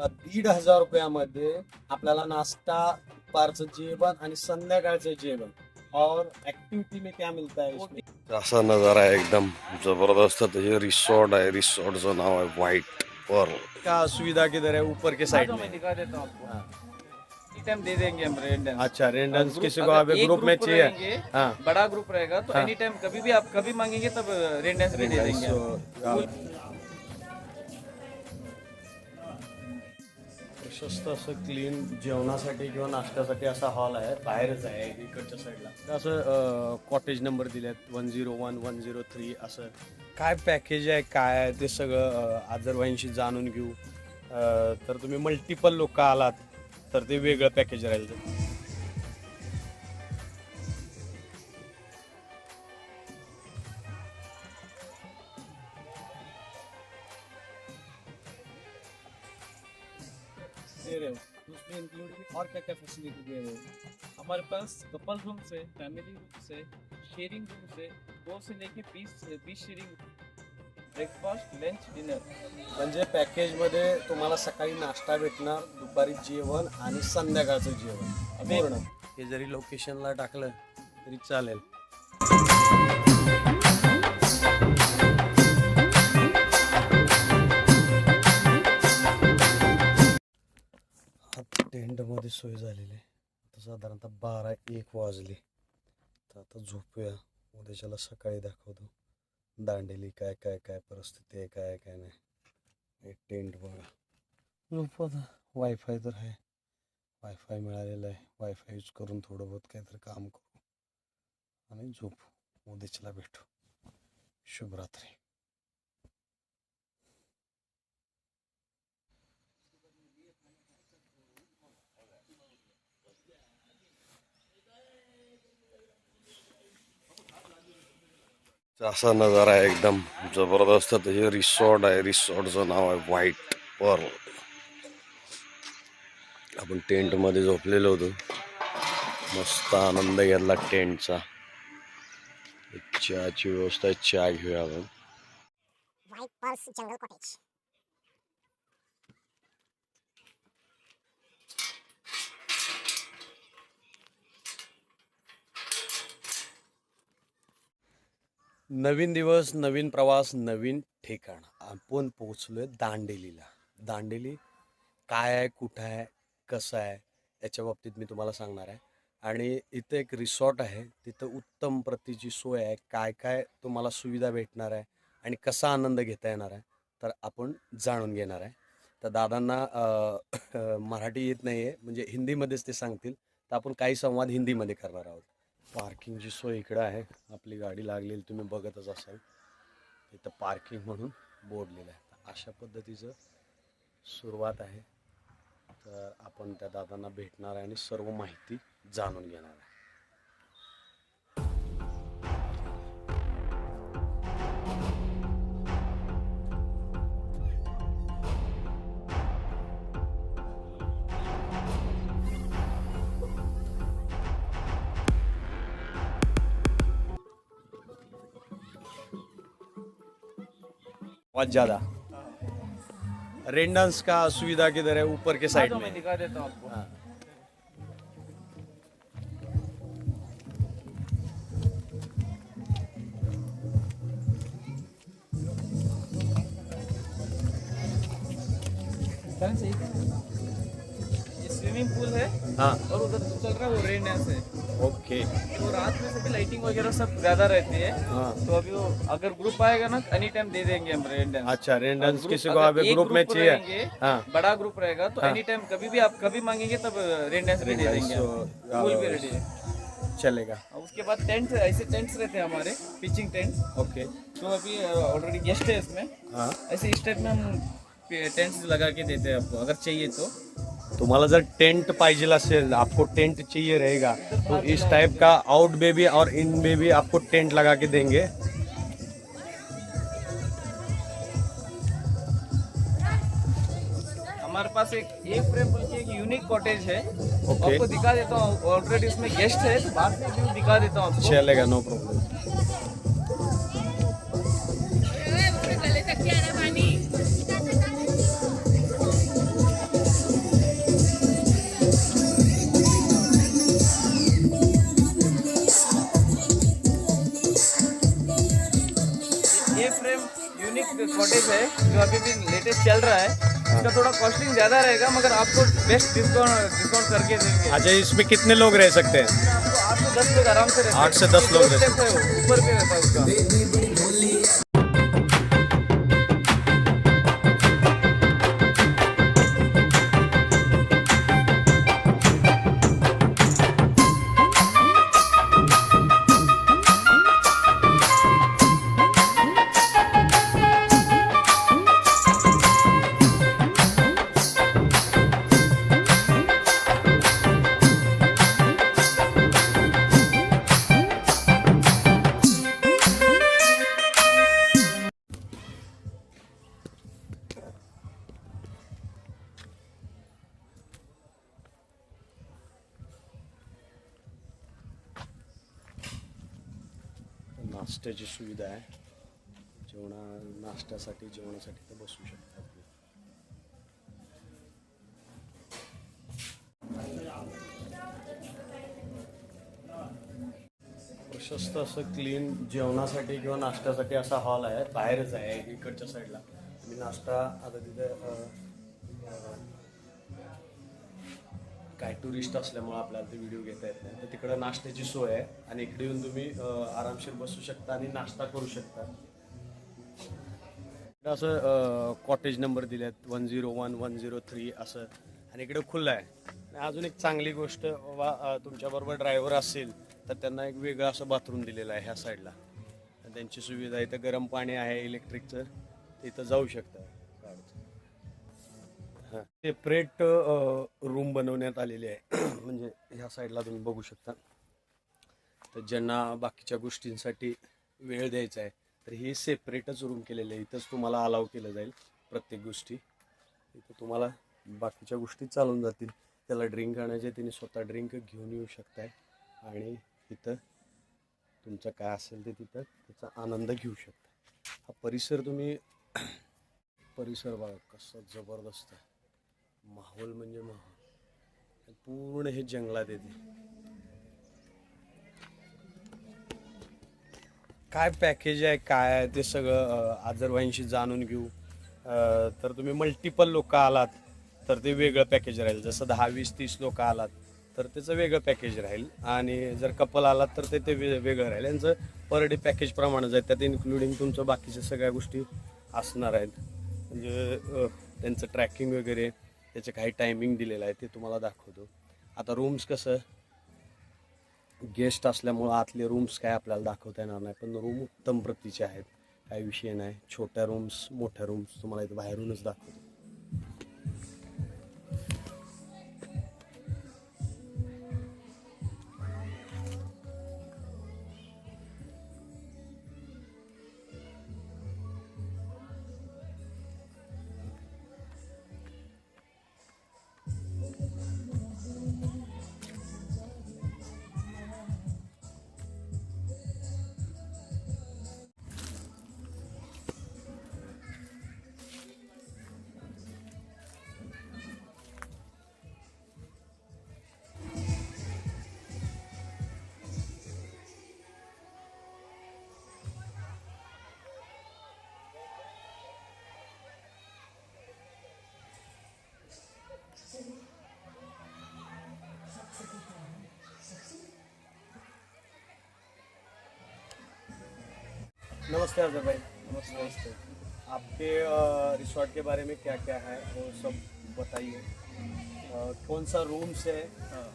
दीड हजार रुपयामध्ये आपल्याला नाश्ता दुपारचं जेवण आणि संध्याकाळचं जेवण. और एक्टिविटी में क्या मिलता है इसमें असा नजारा आहे एकदम जबरदस्त. त्याचे रिसॉर्ट आहे. रिसॉर्टचं नाव आहे व्हाईट पर्ल का सुविधा किधर है ऊपर के साइड हाँ, मैं? दिखा देता हूँ आपको. हाँ। टाइम दे देंगे हम रेंट अच्छा ग्रुप- किसी को एक ग्रुप में चाहिए। हाँ। बड़ा ग्रुप रहेगा तो हाँ। एनी टाइम कभी भी आप कभी मांगेंगे तब रेंडेंस भी दे देंगे प्रशस्त असं क्लीन जेवणासाठी किंवा नाश्त्यासाठी असा हॉल आहे बाहेरच आहे इकडच्या साईडला असं कॉटेज नंबर दिलेत one zero one one zero three असं. काय पॅकेज आहे काय आहे ते सगळं अदरवाईनशी जाणून घेऊ. तर तुम्ही मल्टिपल लोक आलात तर ते वेगळं पॅकेज राहील. दे रहे हो उसमें इंक्लूड और क्या क्या फैसिलिटी दे रहे हो? हमारे पास कपल रूम्स है फैमिली रूम्स है शेयरिंग रूम्स है दो से लेके बीस बीस शेयरिंग ब्रेकफास्ट लंच डिनर म्हणजे पॅकेजमध्ये तुम्हाला सकाळी नाश्ता भेटणार दुपारी जेवण आणि संध्याकाळचं जेवण. पूर्ण. हे जरी लोकेशनला टाकलं तरी चालेल. टेंटमध्ये सोय झालेली आहे. आता साधारणतः बारा एक वाजले. तर आता झोपूया. उद्याच्याला सकाळी दाखवतो. दांडेली काय काय काय परिस्थिती आहे काय काय नाही. हे टेंट बघा. झोप आता. वायफाय तर आहे. वायफाय मिळालेलं आहे. वायफाय यूज करून थोडं बहुत काहीतरी काम करू. आणि झोपू. उद्याच्याला भेटू. शुभरात्री. असा नजारा आहे एकदम जबरदस्त. हे रिसॉर्ट आहे. रिसॉर्टचं नाव आहे व्हाईट पर्ल. आपण टेंटमध्ये झोपलेलो होतो. मस्त आनंद घेतला टेंटचा. चहाची व्यवस्था आहे. चहा घेऊया आपण. White Pulse नवीन दिवस नवीन प्रवास नवीन ठिकाण. आपण पोहोचलो आहे दांडेलीला. दांडेली काय आहे कुठं आहे कसं आहे याच्या बाबतीत मी तुम्हाला सांगणार आहे. आणि इथं एक रिसॉर्ट आहे. तिथं उत्तम प्रतीची सोय आहे. काय काय तुम्हाला सुविधा भेटणार आहे आणि कसा आनंद घेता येणार आहे तर आपण जाणून घेणार आहे. तर दादांना मराठी येत नाही आहे म्हणजे हिंदीमध्येच ते सांगतील. तर आपण काही संवाद हिंदीमध्ये करणार आहोत. पार्किंगची सोय इकडं आहे. आपली गाडी लागलेली तुम्ही बघतच असाल. इथं पार्किंग म्हणून बोडलेलं आहे. तर अशा पद्धतीचं सुरुवात आहे. तर आपण त्या दादांना भेटणार आहे आणि सर्व माहिती जाणून घेणार आहे. बहुत ज़्यादा। रेंडेंस का सुविधा किधर है? ऊपर के साइड तो में। दिखा देता हूँ आपको। हाँ। ये स्विमिंग पूल है हाँ। और उधर चल रहा है वो रेन डांस है। ओके तो रात में सभी लाइटिंग वगैरह सब ज़्यादा रहती है। हाँ। तो अभी वो अगर ग्रुप आएगा ना एनी टाइम दे देंगे हम रेन डांस अच्छा रेंडेंस ग्रुप- किसी को अभी ग्रुप में चाहिए। हाँ। बड़ा ग्रुप रहेगा तो हाँ। एनी टाइम कभी भी आप कभी मांगेंगे तब रेन डांस भी दे देंगे हम। भी uh, रेडी है। चलेगा। उसके बाद टेंट ऐसे टेंट्स रहते हैं हमारे पिचिंग टेंट ओके तो अभी ऑलरेडी गेस्ट है इसमें। हाँ। ऐसे इस टाइप में हम टेंट्स लगा के देते हैं आपको अगर चाहिए तो। तुम्हाला जर टेंट असेल आपको टेंट चाहिए रहेगा तो इस टाइप का आउट में भी और इन में भी आपको टेंट लगा के देंगे। हमारे पास एक एक फ्रेम बोल के एक यूनिक कॉटेज है। ओके। आपको दिखा देता हूँ ऑलरेडी इसमें गेस्ट है तो से व्यू दिखा देता हूँ चलेगा नो प्रॉब्लम जो अभी भी लेटेस्ट चल रहा है इसका थोड़ा कॉस्टिंग ज़्यादा रहेगा मगर आपको बेस्ट डिस्काउंट डिस्काउंट करके देंगे। अच्छा इसमें कितने लोग रह सकते हैं? आपको आठ से दस लोग आराम से हैं आठ से दस लोग है। ऊपर पे रहता है उसका। सुविधा आहे. जेवणा नाश्त्यासाठी जेवणासाठी तर बसू शकतात. प्रशस्त असं क्लीन जेवणासाठी किंवा नाश्त्यासाठी असा हॉल आहे. बाहेरच आहे इकडच्या साईडला तुम्ही नाश्ता आता तिथे काय टुरिस्ट असल्यामुळे आपल्याला ते व्हिडिओ घेता येत नाही. तर तिकडं नाश्त्याची सोय आहे आणि इकडे येऊन तुम्ही आरामशीर बसू शकता आणि नाश्ता करू शकता. इकडं असं कॉटेज नंबर दिलेत one zero one one zero three असं. आणि इकडे खुलं आहे. आणि अजून एक चांगली गोष्ट वा तुमच्याबरोबर ड्रायव्हर असेल तर त्यांना एक वेगळं असं बाथरूम दिलेलं आहे ह्या साईडला आणि त्यांची सुविधा इथं गरम पाणी आहे इलेक्ट्रिकचं तिथं जाऊ शकता. सेपरेट रूम बनवण्यात आलेली आहे. म्हणजे ह्या साईडला तुम्ही बघू शकता. तर ज्यांना बाकीच्या गोष्टींसाठी वेळ द्यायचा आहे तर हे सेपरेटच रूम केलेलं आहे. इथंच तुम्हाला अलाव केलं जाईल प्रत्येक गोष्टी. इथं तुम्हाला बाकीच्या गोष्टी चालून जातील. त्याला ड्रिंक आणायचे तिने स्वतः ड्रिंक घेऊन येऊ शकताय. आणि इथं तुमचं काय असेल ते तिथं त्याचा आनंद घेऊ शकता. हा परिसर तुम्ही परिसर बघा कसा जबरदस्त आहे. माहोल म्हणजे माहोल. पूर्ण हे जंगलात येते. काय पॅकेज आहे काय आहे ते सगळं आदरवाईंशी जाणून घेऊ. तर तुम्ही मल्टिपल लोक आलात तर ते वेगळं पॅकेज राहील. जसं दहा वीस तीस लोक आलात तर त्याचं वेगळं पॅकेज राहील. आणि जर कपल आलात तर ते ते वे- वेगळं राहील. यांचं पर डे पॅकेज प्रमाणच आहे. त्यात इन्क्लुडिंग तुमचं बाकीच्या सगळ्या गोष्टी असणार आहेत. म्हणजे त्यांचं ट्रॅकिंग वगैरे त्याचं काही टायमिंग दिलेलं आहे ते तुम्हाला दाखवतो. आता रूम्स कसं गेस्ट असल्यामुळं आतले रूम्स काय आपल्याला दाखवता येणार नाही पण रूम उत्तम प्रतीचे आहेत. काही विषय नाही. छोट्या रूम्स मोठ्या रूम्स तुम्हाला इथं बाहेरूनच दाखवतो. नमस्ते अजय भाई। नमस्ते। नमस्ते आपके रिसोर्ट के बारे में क्या क्या है वो सब बताइए। कौन सा रूम्स है।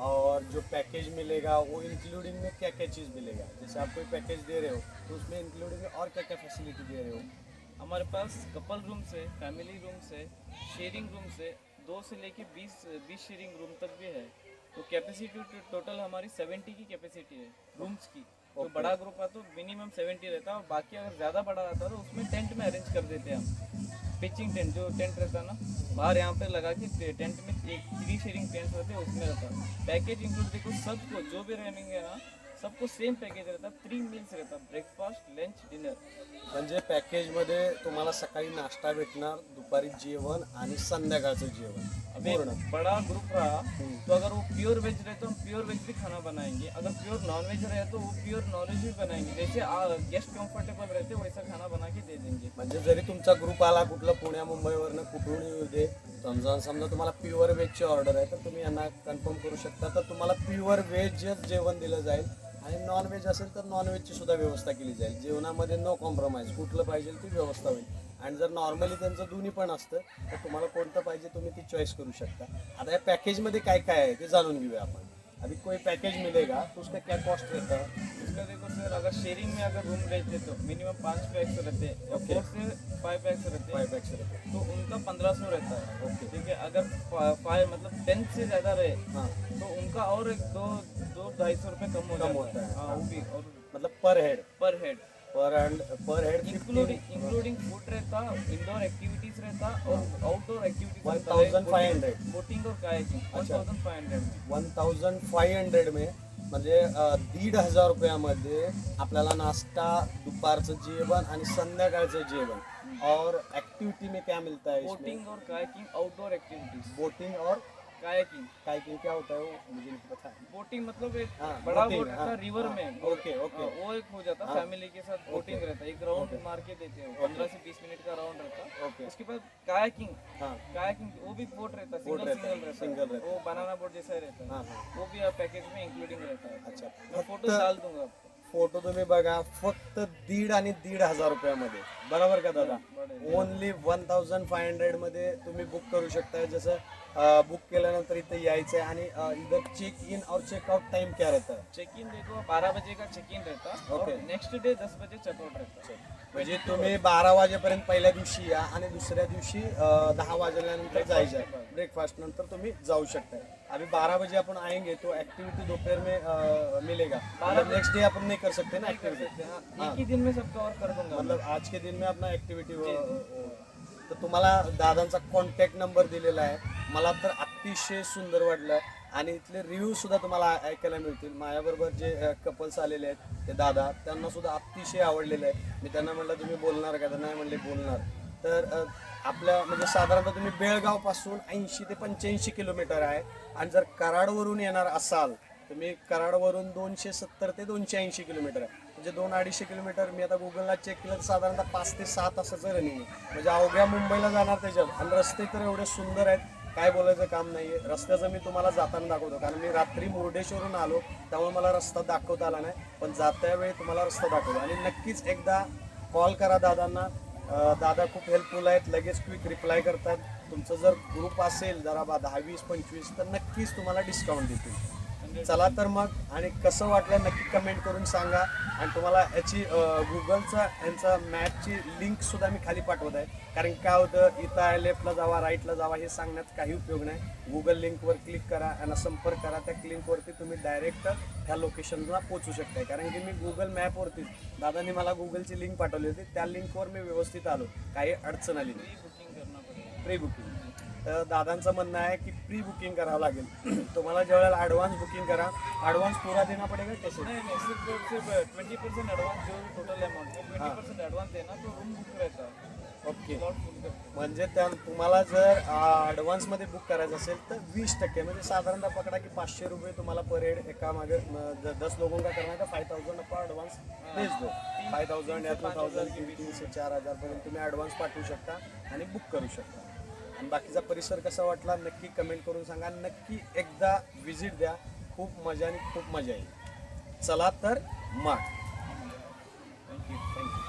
और जो पैकेज मिलेगा वो इंक्लूडिंग में क्या क्या चीज़ मिलेगा? जैसे आप कोई पैकेज दे रहे हो तो उसमें इंक्लूडिंग में और क्या क्या फैसिलिटी दे रहे हो? हमारे पास कपल रूम्स है फैमिली रूम्स है शेयरिंग रूम्स है दो से लेके बीस बीस शेयरिंग रूम तक भी है। तो कैपेसिटी टोटल हमारी सेवेंटी की कैपेसिटी है रूम्स की। तो. बड़ा ग्रुप है तो मिनिमम सेवेंटी रहता है और बाकी अगर ज़्यादा बड़ा रहता है तो उसमें टेंट में अरेंज कर देते हैं हम। पिचिंग टेंट जो टेंट रहता है ना बाहर यहाँ पे लगा के टेंट में एक थ्री शेयरिंग टेंट रहते हैं उसमें रहता है। पैकेज इंक्लूड देखो सबको जो भी रहेंगे ना सबको सेम पैकेज रहता है। थ्री मील्स रहता है ब्रेकफास्ट लंच डिनर म्हणजे पॅकेजमध्ये तुम्हाला सकाळी नाश्ता भेटणार दुपारी जेवण आणि संध्याकाळचं जेवण. बड़ा ग्रुप रहा तो अगर वो प्योर वेज रहे तो हम प्योर वेज भी खाना बनाएंगे। अगर प्योर नॉन वेज रहे तो वो प्योर नॉन वेज भी बनाएंगे। जैसे गेस्ट कंफर्टेबल रहते वैसा खाना बना के दे देंगे। म्हणजे जरी तुमचा ग्रुप आला कुठलं पुण्या मुंबईवरनं कुठून येऊ दे समजा समजा तुम्हाला प्युअर व्हेजची ऑर्डर आहे तर तुम्ही यांना कन्फर्म करू शकता. तर तुम्हाला प्युअर व्हेजच जेवण दिलं जाईल आणि नॉन व्हेज असेल तर नॉन व्हेजची सुद्धा व्यवस्था केली जाईल. जेवणामध्ये नो कॉम्प्रोमाइज कुठलं पाहिजे ती व्यवस्था होईल. आणि जर नॉर्मली त्यांचं दोन्ही पण असतं तर तुम्हाला कोणतं पाहिजे तुम्ही ती चॉईस करू शकता. आता या पॅकेजमध्ये काय काय आहे ते जाणून घेऊया आपण. अभी कोई पैकेज मिलेगा तो उसका क्या कॉस्ट रहता है? उसका देखो सर अगर शेयरिंग में अगर रूम लेते तो मिनिमम पाँच पैक्स रहते हैं. फोर से फाइव पैक्स रहते फाइव पैक्स रहते तो उनका पंद्रह सौ रहता है। Okay. ठीक है अगर फाइव मतलब टेन से ज़्यादा रहे हाँ. तो उनका और एक दो दो ढाई सौ रुपये कम हो कम होता है, हाँ वो भी और मतलब per head per head per head per head including including food रहता इंडोर एक्टिविटीज रहता और आउटडोर एक्टिविटीज 1500 बोटिंग और kayaking one. Thousand five hundred में। वन थाउजंड फाईव्ह हंड्रेड में म्हणजे दीड हजार रुपयामध्ये आपल्याला नाश्ता दुपारचं जेवण आणि संध्याकाळचं जेवण. और एक्टिविटी में क्या मिलता है बोटिंग और कायाकिंग आउटडोर एक्टिविटीज बोटिंग और कायाकिंग। क्या होता है वो? मुझे नहीं पता। है बोटिंग मतलब एक हाँ, बड़ा बोट हाँ, रिवर हाँ, में। Okay, okay. हाँ, वो एक हो जाता हाँ, फैमिली के साथ बोटिंग रहता। है एक राउंड मार के देते हैं पंद्रह से बीस मिनट का राउंड रहता। ओके। उसके बाद कायाकिंग। हाँ। कायाकिंग वो भी बोट रहता है सिंगल सिंगल रहता। सिंगल वो बनाना बोट जैसा रहता। है हाँ। हाँ वो भी पैकेज में इंक्लूडिंग रहता। है अच्छा। मैं फ़ोटो डाल दूँगा आपको। फोटो तुम्ही बघा फक्त दीड आणि दीड हजार रुपयामध्ये. बरोबर का दादा? ओनली वन थाउजंड फाय हंड्रेडमध्ये तुम्ही बुक करू शकता जसं बुक केल्यानंतर इथे यायचं आहे आणि इधर चेक इन और चेकआउट टाइम क्या रहता है चेक इन देखो बारह बजे का चेक इन रहता. ओके. नेक्स्ट डे दस बजे चेकआउट रहता. है म्हणजे तुम्ही बारा वाजेपर्यंत पहिल्या दिवशी या आणि दुसऱ्या दिवशी दहा वाजल्यानंतर जायचं. ब्रेकफास्ट नंतर तुम्ही जाऊ शकता अभी बारह बजे अपन आएंगे तो एक्टिविटी दोपहर में अं, मिलेगा. मतलब नेक्स्ट डे अपन नहीं कर सकते ना एक्टिविटी एक ही दिन में सब कवर कर दूंगा मतलब आज के दिन में अपना ऍक्टिव्हिटी तर तुम्हाला दादांचा कॉन्टॅक्ट नंबर दिलेला आहे. मला तर अतिशय सुंदर वाटलं. आणि इथले रिव्ह्यू सुद्धा तुम्हाला ऐकायला मिळतील. माझ्याबरोबर जे कपल्स आलेले आहेत ते दादा त्यांना सुद्धा अतिशय आवडलेलं आहे. मी त्यांना म्हटलं तुम्ही बोलणार का? तर नाही म्हणले बोलणार. तर आपल्या म्हणजे साधारणतः तुम्ही बेळगावपासून ऐंशी ते पंच्याऐंशी किलोमीटर आहे. आणि जर कराडवरून येणार असाल तुम्ही कराडवरून दोनशे सत्तर ते दोनशे ऐंशी किलोमीटर आहे. म्हणजे दोन अडीचशे किलोमीटर मी आता गुगलला चेक केलं तर साधारणतः पाच ते सात तासाचं रनिंग आहे. म्हणजे अवघ्या मुंबईला जाणार त्याच्यात आणि रस्ते तर एवढे सुंदर आहेत काय बोलायचं काम नाही आहे रस्त्याचं मी तुम्हाला जाताना दाखवतो. कारण मी रात्री मुर्डेश्वरून आलो त्यामुळे मला रस्ता दाखवता आला नाही. पण जात्या वेळी तुम्हाला रस्ता दाखवतो. आणि नक्कीच एकदा कॉल करा दादांना. दादा खूप हेल्पफुल आहेत. लगेच क्विक रिप्लाय करतात. तुमचं जर ग्रुप असेल जरा बा दहा वीस पंचवीस तर नक्कीच तुम्हाला डिस्काउंट देतील. चला तर मग आणि कसं वाटलं नक्की कमेंट करून सांगा. आणि तुम्हाला याची गुगलचा यांचा मॅपची लिंक सुद्धा मी खाली पाठवत आहे. कारण काय होतं इथं आहे लेफ्टला जावा राईटला जावा हे सांगण्यात काही उपयोग नाही. गुगल लिंकवर क्लिक करा यांना संपर्क करा. त्या लिंकवरती तुम्ही डायरेक्ट ह्या लोकेशनला पोचू शकताय. कारण की मी गुगल मॅपवरती दादांनी मला गुगलची लिंक पाठवली होती. त्या लिंकवर मी व्यवस्थित आलो. काही अडचण आली नाही. बुकिंग प्री बुकिंग दादांचं म्हणणं आहे की प्री बुकिंग करावं लागेल. तुम्हाला ज्या वेळेला ॲडव्हान्स बुकिंग करा ॲडव्हान्स पूरा देना पडेगा कैसे? ट्वेंटी परसेंट एडवांस जो टोटल अमाउंट है. ट्वेंटी परसेंट एडवांस देना तो रूम बुक है ओके म्हणजे त्या तुम्हाला जर ॲडव्हान्समध्ये बुक करायचं असेल तर वीस टक्के म्हणजे साधारणतः पकडा की पाचशे रुपये तुम्हाला पर हेड एका मागे दस लोगों का? करना है. तो फाइव थाउजंड आपण ॲडव्हान्स भेज दो फाइव थाउजंड या टू थाउजंड तीन तीन से चार हजारपर्यंत तुम्ही ॲडव्हान्स पाठवू शकता आणि बुक करू शकता. आणि बाकीचा परिसर कसा वाटला नक्की कमेंट करून सांगा. नक्की एकदा व्हिजिट द्या. खूप मजा आणि खूप मजा येईल. चला तर मग. थैंक यू थँक्यू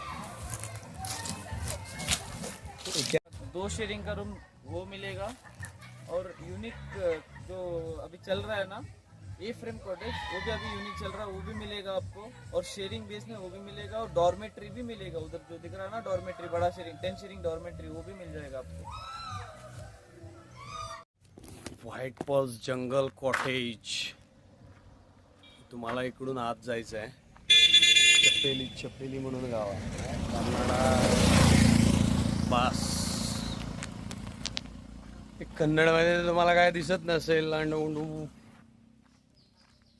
दो शेयरिंग का रूम वो मिलेगा. और यूनिक जो अभी चल रहा है ना ए फ्रेम कॉटेज वो भी अभी यूनिक चल रहा है वो भी मिलेगा आपको. और शेयरिंग बेस में वो भी मिलेगा और डॉर्मेट्री भी मिलेगा. उधर जो दिख रहा है ना डॉर्मेट्री बड़ा शेयरिंग टेन शेयरिंग डॉर्मेट्री वो भी मिल जाएगा आपको. व्हाईट पॉल्स जंगल कॉटेज तुम्हाला इकडून आत जायचं आहे. चपेली चपेली म्हणून गाव आहे. कन्नडा बास. हे कन्नडमध्ये तुम्हाला काय दिसत नसेल आणि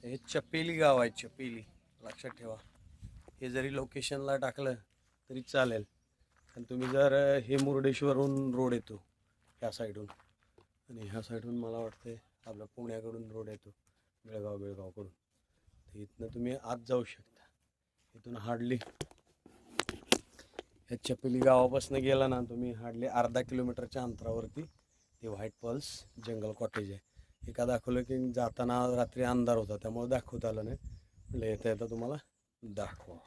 हे चपेली गाव आहे चपेली. लक्षात ठेवा. हे जरी लोकेशनला टाकलं तरी चालेल. पण तुम्ही जर हे मुर्डेश्वरहून रोड येतो ह्या साईडहून आणि ह्या साईडहून मला वाटते आपल्या पुण्याकडून रोड येतो बेळगाव बेळगावकडून. तर इथनं तुम्ही आत जाऊ शकता. इथून हार्डली ह्या चपेली गावापासून गेला ना तुम्ही हार्डली अर्धा किलोमीटरच्या अंतरावरती ते व्हाईट पल्स जंगल कॉटेज आहे. एका दाखवलं की जाताना रात्री अंधार होता त्यामुळे दाखवता आलं नाही. म्हटलं येता येता तुम्हाला दाखवा.